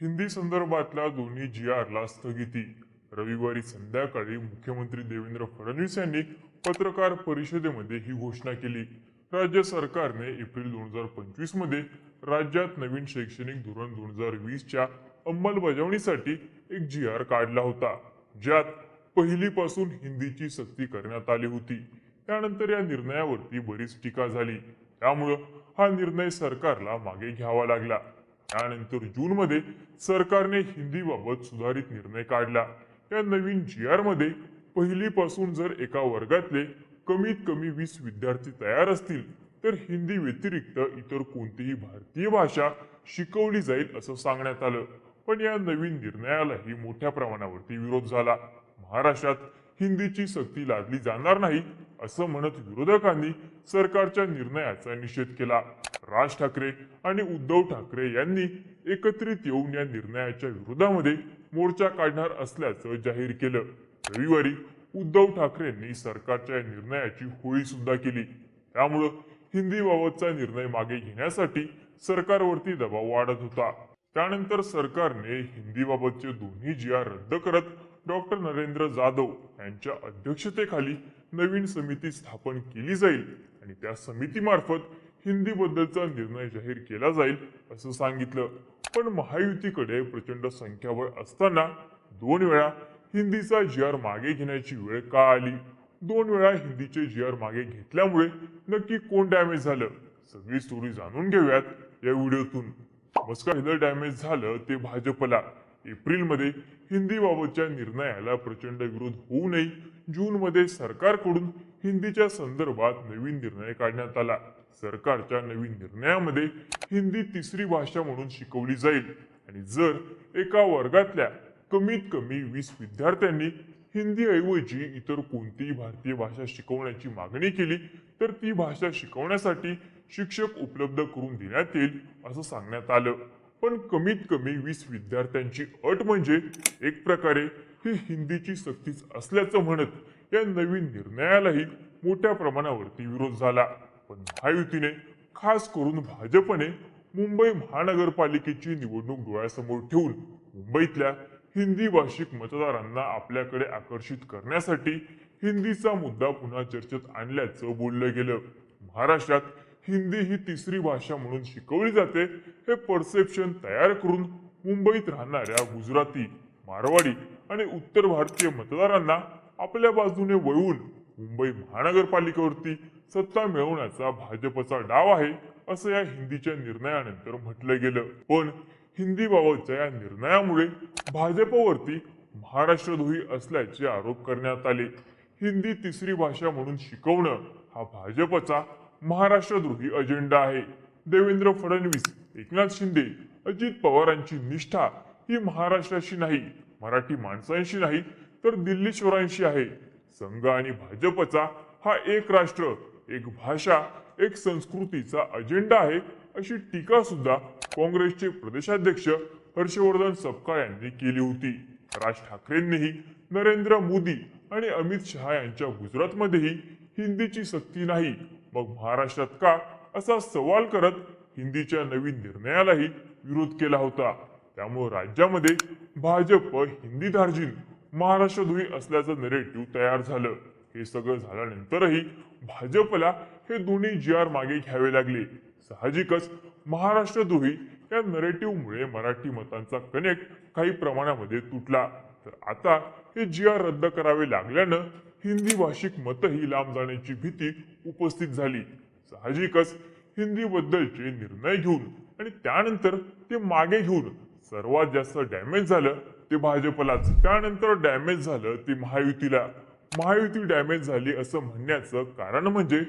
हिंदी संदर्भातल्या दोन्ही जी आरला स्थगिती. रविवारी संध्याकाळी मुख्यमंत्री देवेंद्र फडणवीस यांनी पत्रकार परिषदेमध्ये ही घोषणा केली. राज्य सरकारने एप्रिल दोन हजार पंचवीसमध्ये राज्यात नवीन शैक्षणिक धोरण दोन हजार वीसच्या अंमलबजावणीसाठी एक जी आर काढला होता ज्यात पहिलीपासून हिंदीची सक्ती करण्यात आली होती. त्यानंतर या निर्णयावरती बरीच टीका झाली. त्यामुळं हा निर्णय सरकारला मागे घ्यावा लागला. त्यानंतर जूनमध्ये सरकारने हिंदीबाबत सुधारित निर्णय काढला. या नवीन जी आरमध्ये पहिलीपासून जर एका वर्गातले कमीत कमी वीस विद्यार्थी तयार असतील तर हिंदी व्यतिरिक्त इतर कोणतीही भारतीय भाषा शिकवली जाईल असं सांगण्यात आलं. पण या नवीन निर्णयालाही मोठ्या प्रमाणावरती विरोध झाला. महाराष्ट्रात हिंदीची सक्ती लादली जाणार नाही असं म्हणत विरोधकांनी सरकारच्या निर्णयाचा निषेध केला. राज ठाकरे आणि उद्धव ठाकरे यांनी एकत्रित येऊन या निर्णयाच्या विरोधामध्ये मोर्चा काढणार असल्याचं जाहीर केलं. रविवारी उद्धव ठाकरेंनी सरकारच्या या निर्णयाची होळी सुद्धा केली. त्यामुळं हिंदीबाबतचा निर्णय मागे घेण्यासाठी सरकारवरती दबाव वाढत होता. त्यानंतर सरकारने हिंदीबाबतचे दोन्ही जी आर रद्द करत डॉक्टर नरेंद्र जाधव यांच्या अध्यक्षतेखाली नवीन समिती स्थापन केली जाईल आणि त्या समितीमार्फत हिंदीबद्दलचा निर्णय जाहीर केला जाईल असं सांगितलं. पण महायुतीकडे प्रचंड संख्याबळ असताना दोन वेळा हिंदीचा जी आर मागे घेण्याची वेळ का आली? दोन वेळा हिंदीचे जी आर मागे घेतल्यामुळे नक्की कोण डॅमेज झालं? सगळी स्टोरी जाणून घेऊयात या व्हिडिओतून. मस्का पहिलं डॅमेज झालं ते भाजपला. एप्रिलमध्ये हिंदीबाबतच्या निर्णयाला प्रचंड विरोध होऊ नये. जूनमध्ये सरकारकडून हिंदीच्या संदर्भात नवीन निर्णय काढण्यात आला. सरकारच्या नवीन निर्णयामध्ये हिंदी तिसरी भाषा म्हणून शिकवली जाईल. आणि जर एका वर्गातल्या कमीत कमी वीस विद्यार्थ्यांनी हिंदी ऐवजी इतर कोणतीही भारतीय भाषा शिकवण्याची मागणी केली तर ती भाषा शिकवण्यासाठी शिक्षक उपलब्ध करून देण्यात येईल असं सांगण्यात आलं. पण कमीत कमी वीस विद्यार्थ्यांची अट म्हणजे एक प्रकारे ही हिंदीची सक्तीच असल्याचं म्हणत या नवीन निर्णयालाही मोठ्या प्रमाणावरती विरोध झाला. पण महायुतीने खास करून भाजपने मुंबई महानगरपालिकेची निवडणूक डोळ्यासमोर ठेवून मुंबईतल्या हिंदी भाषिक मतदारांना आपल्याकडे आकर्षित करण्यासाठी हिंदीचा मुद्दा पुन्हा चर्चेत आणल्याचं बोललं गेलं. महाराष्ट्रात हिंदी ही तिसरी भाषा म्हणून शिकवली जाते हे परसेप्शन तयार करून मुंबईत राहणाऱ्या गुजराती मारवाडी आणि उत्तर भारतीय मतदारांना आपल्या बाजूने वळवून मुंबई महानगरपालिकेवरती सत्ता मिळवण्याचा भाजपचा डाव आहे असं या हिंदीच्या निर्णयानंतर म्हटलं गेलं. पण हिंदीबाबतच्या या निर्णयामुळे भाजपवरती महाराष्ट्रद्रोही असल्याचे आरोप करण्यात आले. हिंदी तिसरी भाषा म्हणून शिकवणं हा भाजपचा महाराष्ट्रद्रोही अजेंडा आहे. देवेंद्र फडणवीस एकनाथ शिंदे अजित पवारांची निष्ठा ही महाराष्ट्राशी नाही मराठी माणसांशी नाही तर दिल्ली दिल्लीश्वरांशी आहे. संघ आणि भाजपचा हा एक राष्ट्र एक भाषा एक संस्कृतीचा अजेंडा आहे अशी टीका सुद्धा काँग्रेसचे प्रदेशाध्यक्ष हर्षवर्धन सपकाळ यांनी केली होती. राज ठाकरेंनीही नरेंद्र मोदी आणि अमित शहा यांच्या गुजरातमध्येही हिंदीची सक्ती नाही. मग महाराष्ट्रात का असा सवाल करत हिंदीच्या नवीन निर्णयालाही विरोध केला होता. त्यामुळे राज्यामध्ये भाजप हिंदी धार्जिन महाराष्ट्रद्रोही असल्याचं नरेटिव्ह तयार झालं. हे सगळं झाल्यानंतरही भाजपला हे दोन्ही जी आर मागे घ्यावे लागले. साहजिकच महाराष्ट्रद्रोही या नरेटिव्हमुळे मराठी मतांचा कनेक्ट काही प्रमाणामध्ये तुटला. तर आता हे जी आर रद्द करावे लागल्यानं हिंदी भाषिक मतही लांब जाण्याची भीती उपस्थित झाली. साहजिकच हिंदीबद्दलचे निर्णय घेऊन आणि त्यानंतर ते मागे घेऊन सर्वात जास्त डॅमेज झालं ते भाजपलाच. त्यानंतर डॅमेज झालं ते महायुतीला. महायुती डॅमेज झाली असं म्हणण्याचं कारण म्हणजे